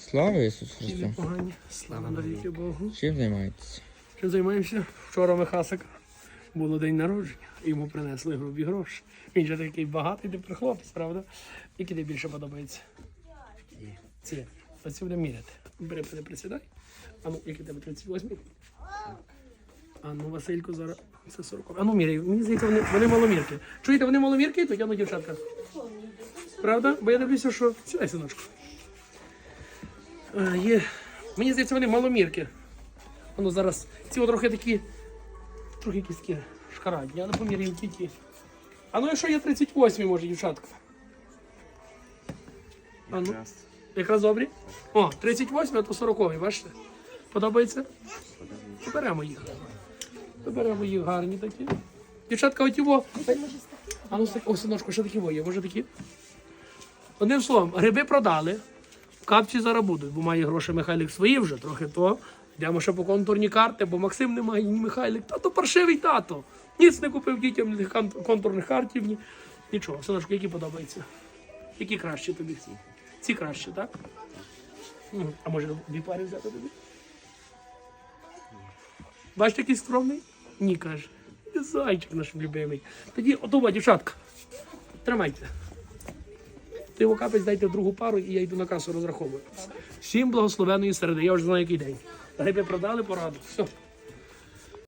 Слава Ісусу Христу! Слава навіки Богу. Чим займаєтеся? Чим займаємося? Вчора у Михасика було день народження, йому принесли грубі гроші. Він же такий багатий тепер хлопець, правда? Які тобі більше подобається? Ці. Оці буде міряти. Бери, бери, присідай. А ну, який тебе 38? А ну, Василько, зараз це 40. А ну, міряй. Мені здається, вони, вони маломірки. Чуєте, вони маломірки, то тягну дівчатка. Правда? Бо я дивлюся, що. Сідай, синочку. А, є. Мені здається, вони маломірки. Воно зараз ці от трохи такі, трохи якісь такі шкарадні, але поміряємо ті. А ну якщо є 38, може, дівчатка. А ну, якраз добрі? О, 38, а то 40, бачите? Подобається? Поберемо їх. Поберемо їх гарні такі. Дівчатка, оті во. А ну, о, синочку, ще такі во є, може такі? Одним словом, гриби продали. Капці зараз бо має гроші Михайлик свої вже трохи то. Йдемо ще по контурні карти, бо Максим не має, ні Михайлик. Тато паршивий тато. Ніц не купив дітям ні контурних картів, ні. Нічого. Синочку, які подобаються? Які краще тобі? Ці. Ці краще, так? А може дві пари взяти тобі? Бачите, який скромний? Ні, каже. Зайчик наш любимий. Тоді, отова, дівчатка. Тримайте. Ти його капець дайте другу пару, і я йду на касу розраховую. Всім благословеної середи. Я вже знаю, який день. Гриби продали, пораду. Все.